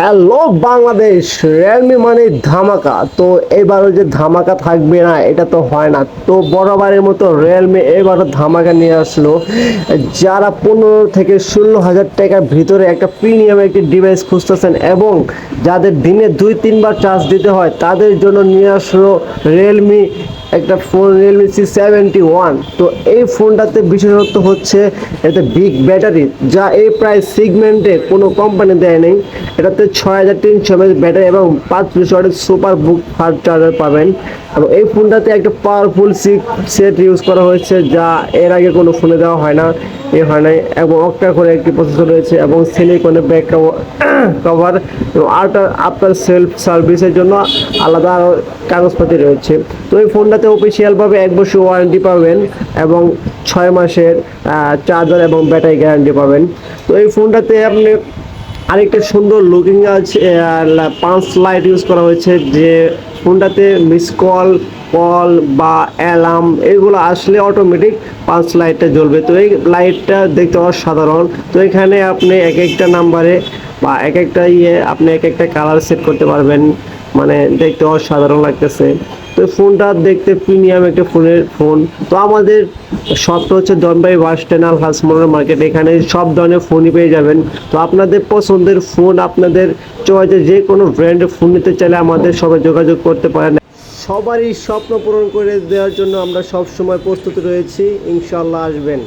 Hello Bangladesh Realme মানে ধামাকা। তো এবারও যে ধামাকা থাকবে না, এটা তো হয় না। তো বরাবরের মতো রিয়েলমি এবারও ধামাকা নিয়ে আসলো। যারা পনেরো থেকে ষোলো হাজার টাকার ভিতরে একটা প্রিমিয়াম একটি ডিভাইস খুঁজতেছেন এবং যাদের দিনে দুই, তিনবার চার্জ দিতে হয়, তাদের জন্য নিয়ে আসলো রিয়েলমি একটা phone Realme C seventy one তো এই ফোনটাতে বিশেষত্ব হচ্ছে, এতে বিগ ব্যাটারি যা এই প্রায় সিগমেন্টে কোনো কোম্পানি দেয় নেই। এটাতে ছয় হাজার তিনশো এমএচ ব্যাটারি এবং পাঁচ ওয়াটের সুপার বুক ফাস্ট চার্জার পাবেন। এবং এই ফোনটাতে একটা পাওয়ারফুল সেট ইউজ করা হয়েছে, যা এর আগে কোনো ফোনে দেওয়া হয় না, এ হয় নাই। এবং অক্টা করে একটি প্রসেসর রয়েছে এবং সিলিকনে ব্যাক কভার এবং আল্টার আফটার সেলফ সার্ভিসের জন্য আলাদা আরও কাগজপাতি রয়েছে। তো এই ফোনটাতে অফিসিয়ালভাবে এক বছর ওয়ারেন্টি পাবেন এবং ছয় মাসের চার্জার এবং ব্যাটারি গ্যারান্টি পাবেন। তো এই ফোনটাতে আপনি আরেকটা সুন্দর লুকিং পাঁচ লাইট ইউজ করা হয়েছে, যে ফোনটাতে মিস কল কল বা অ্যালার্ম এগুলো আসলে অটোমেটিক পাঁচ লাইটটা জ্বলবে। তো এই লাইটটা দেখতে অসাধারণ। তো এখানে আপনি এক একটা নাম্বারে বা এক একটা ইয়ে আপনি এক একটা কালার সেট করতে পারবেন। মানে দেখতে অসাধারণ লাগতেছে। তো ফোনটা দেখতে প্রিমিয়াম একটা ফোনের ফোন। তো আমাদের শপটা হচ্ছে দনবাই বাস স্ট্যান্ড আল হাসমোড়ের মার্কেট। এখানে সব ধরনের ফোনই পেয়ে যাবেন। তো আপনাদের পছন্দের ফোন, আপনাদের চয়েসে যে কোনো ব্র্যান্ডের ফোন নিতে চাইলে আমাদের সবাই যোগাযোগ করতে পারেন। সবারই স্বপ্ন পূরণ করে দেওয়ার জন্য আমরা সব সময় প্রস্তুত রয়েছি। ইনশাল্লাহ আসবেন।